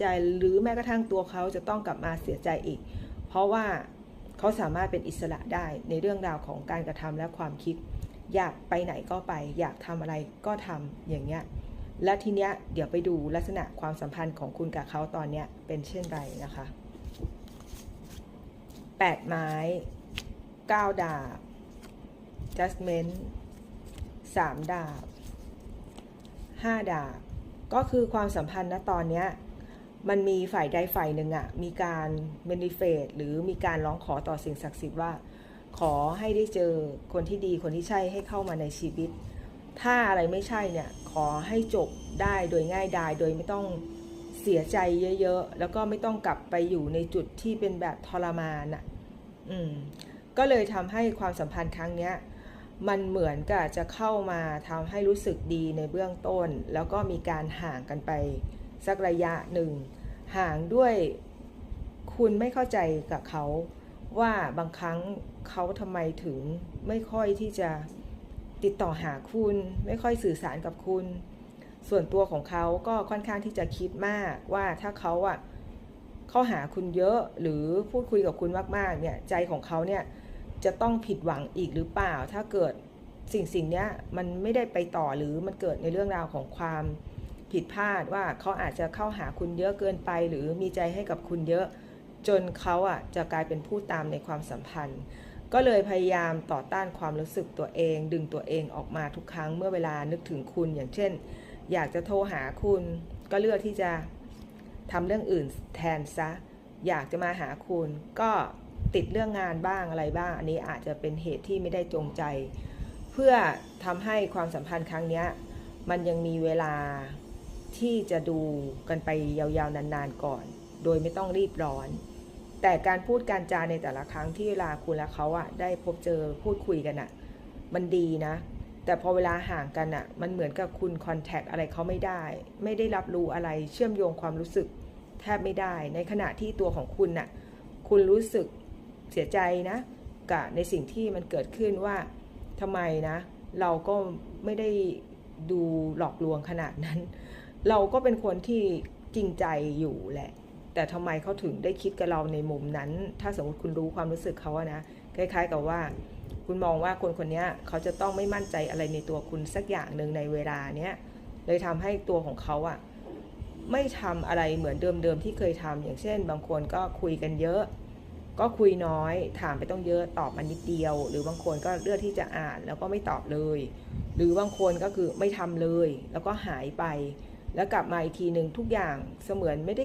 ใจหรือแม้กระทั่งตัวเขาจะต้องกลับมาเสียใจอีก เพราะว่าเขาสามารถเป็นอิสระได้ในเรื่องราวของการกระทำและความคิด อยากไปไหนก็ไป อยากทำอะไรก็ทำอย่างเงี้ยและทีเนี้ยเดี๋ยวไปดูลักษณะความสัมพันธ์ของคุณกับเขาตอนเนี้ยเป็นเช่นไรนะคะแปดไม้เก้าดาบ judgment สามดาบห้าดาบ ก็คือความสัมพันธ์ณตอนเนี้ย มันมีฝ่ายใดฝ่ายหนึ่งอะมีการเมนิเฟตหรือมีการร้องขอต่อสิ่งศักดิ์สิทธิ์ว่า ขอให้ได้เจอคนที่ดีคนที่ใช่ให้เข้ามาในชีวิต ถ้าอะไรไม่ใช่เนี่ยขอให้จบได้โดยง่ายดายโดยไม่ต้องเสียใจเยอะๆ แล้วก็ไม่ต้องกลับไปอยู่ในจุดที่เป็นแบบทรมานอะ่ะอืมก็เลยทำให้ความสัมพันธ์ครั้งเนี้ยมันเหมือนกับจะเข้ามาทำให้รู้สึกดีในเบื้องต้น แล้วก็มีการห่างกันไป สักระยะหนึ่ง ห่างด้วยคุณไม่เข้าใจกับเขาว่าบางครั้งเขาทำไมถึงไม่ค่อยที่จะติดต่อหาคุณ ไม่ค่อยสื่อสารกับคุณ ส่วนตัวของเขาก็ค่อนข้างที่จะคิดมากว่าถ้าเขาอะเข้าหาคุณเยอะหรือพูดคุยกับคุณมากๆเนี่ยใจของเขาเนี่ยจะต้องผิดหวังอีกหรือเปล่า ถ้าเกิดสิ่งสิ่งเนี้ยมันไม่ได้ไปต่อหรือมันเกิดในเรื่องราวของความ ผิดพลาดว่าเขาอาจจะเข้าหาคุณเยอะเกินไป หรือมีใจให้กับคุณเยอะ จนเขาอะจะกลายเป็นผู้ตามในความสัมพันธ์ ก็เลยพยายามต่อต้านความรู้สึกตัวเอง ดึงตัวเองออกมาทุกครั้งเมื่อเวลานึกถึงคุณอย่างเช่น อยากจะโทรหาคุณ ก็เลือกที่จะทำเรื่องอื่นแทนซะ อยากจะมาหาคุณ ก็ติดเรื่องงานบ้างอะไรบ้าง อันนี้อาจจะเป็นเหตุที่ไม่ได้จงใจ เพื่อทำให้ความสัมพันธ์ครั้งนี้มันยังมีเวลา ที่จะดูกันไปยาวๆนานๆก่อน โดยไม่ต้องรีบร้อน แต่การพูดการจาในแต่ละครั้งที่เวลาคุณและเขาอะได้พบเจอพูดคุยกันอะมันดีนะ แต่พอเวลาห่างกันอะมันเหมือนกับคุณคอนแทคอะไรเขาไม่ได้ ไม่ได้รับรู้อะไรเชื่อมโยงความรู้สึก แทบไม่ได้ ในขณะที่ตัวของคุณน่ะคุณรู้สึกเสียใจนะกับในสิ่งที่มันเกิดขึ้นว่าทำไมนะ เราก็ไม่ได้ดูหลอกลวงขนาดนั้น เราก็เป็นคนที่จริงใจอยู่แหละ แต่ทำไมเขาถึงได้คิดกับเราในมุมนั้น ถ้าสมมติคุณรู้ความรู้สึกเขาอะนะคล้าย ๆ กับว่า คุณมองว่าคนคนนี้เขาจะต้องไม่มั่นใจอะไรในตัวคุณสักอย่างหนึ่งในเวลาเนี้ยเลยทำให้ตัวของเขาอะไม่ทำอะไรเหมือนเดิมๆที่เคยทำอย่างเช่น บางคนก็คุยกันเยอะ ก็คุยน้อย ถามไปต้องเยอะตอบมานิดเดียว หรือบางคนก็เลือกที่จะอ่านแล้วก็ไม่ตอบเลย หรือบางคนก็คือไม่ทำเลย แล้วก็หายไป แล้วกลับมาอีกทีหนึ่งทุกอย่างเสมือนไม่ได้